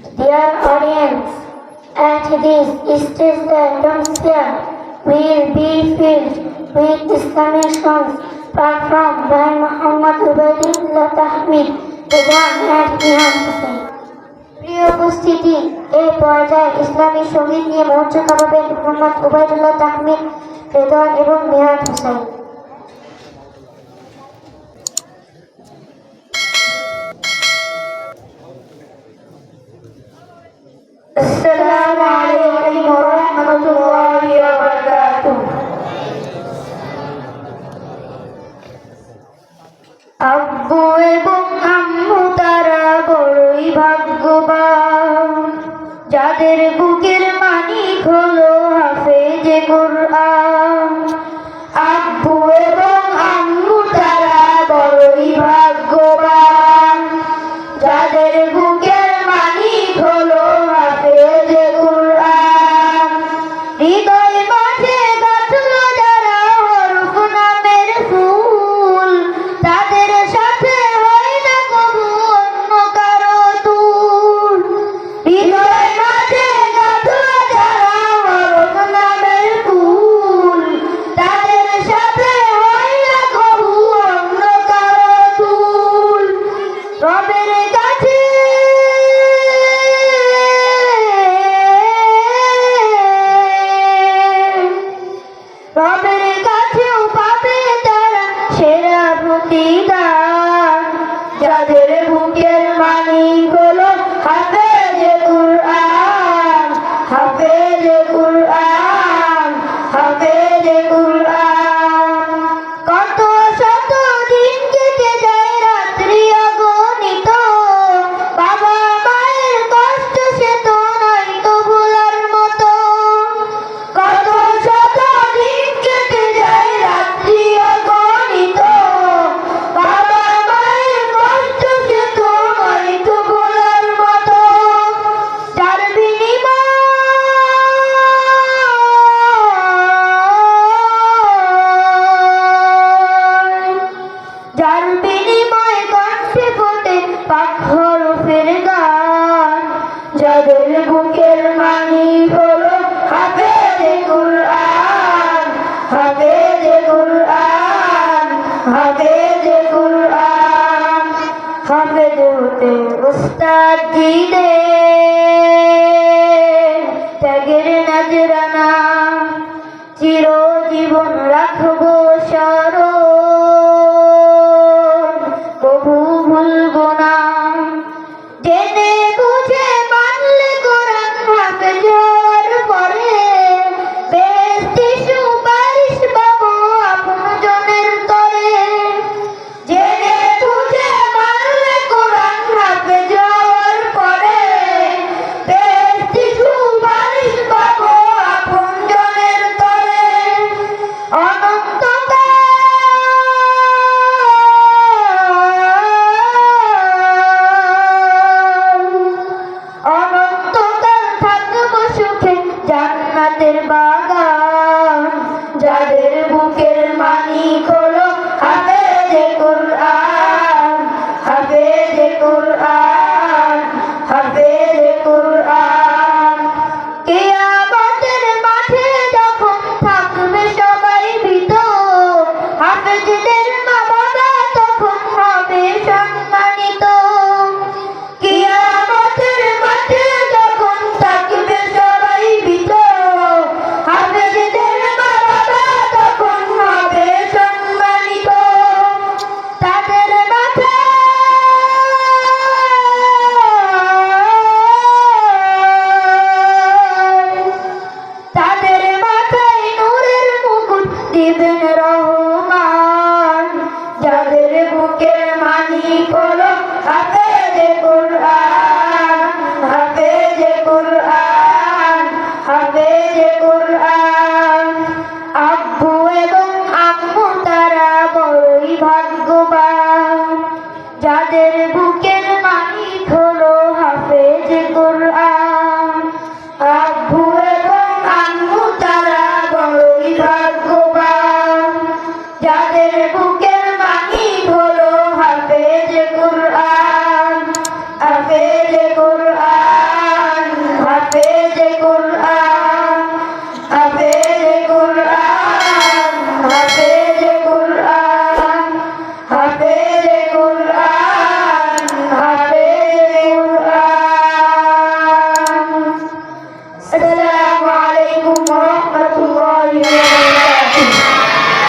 Dear audience, at this stage the atmosphere will be filled with Islamic songs performed by Muhammad Ubaidullah Tahmid, Redan and Ihan Hussain. প্রিয় উপস্থিতি এই পর্যায়ে ইসলামী সংগীত নিয়ে মঞ্চ কামাবেন মোহাম্মদ উবাইদুল্লাহ তাহমিদ রেদওয়ান এবং মেহার হোসেন আব্বু এবং আম্মু তারা বড়ই ভাগ্যবান যাদের বুকের মানিক হলো হাফেজে কোরআন মালিক বুকের মানি হলো কুরআন কুরআন কুরআন। হতে নজরানা। চিরজীবন রাখব রহমান, যাদের বুকে মানি করো, হাতে যে কোরআন, হাতে যে কোরআন, হাতে যে কোরআন। আব্বু এবং আম্মু তারা বড়ই ভাগ্যবান, যাদের বুকে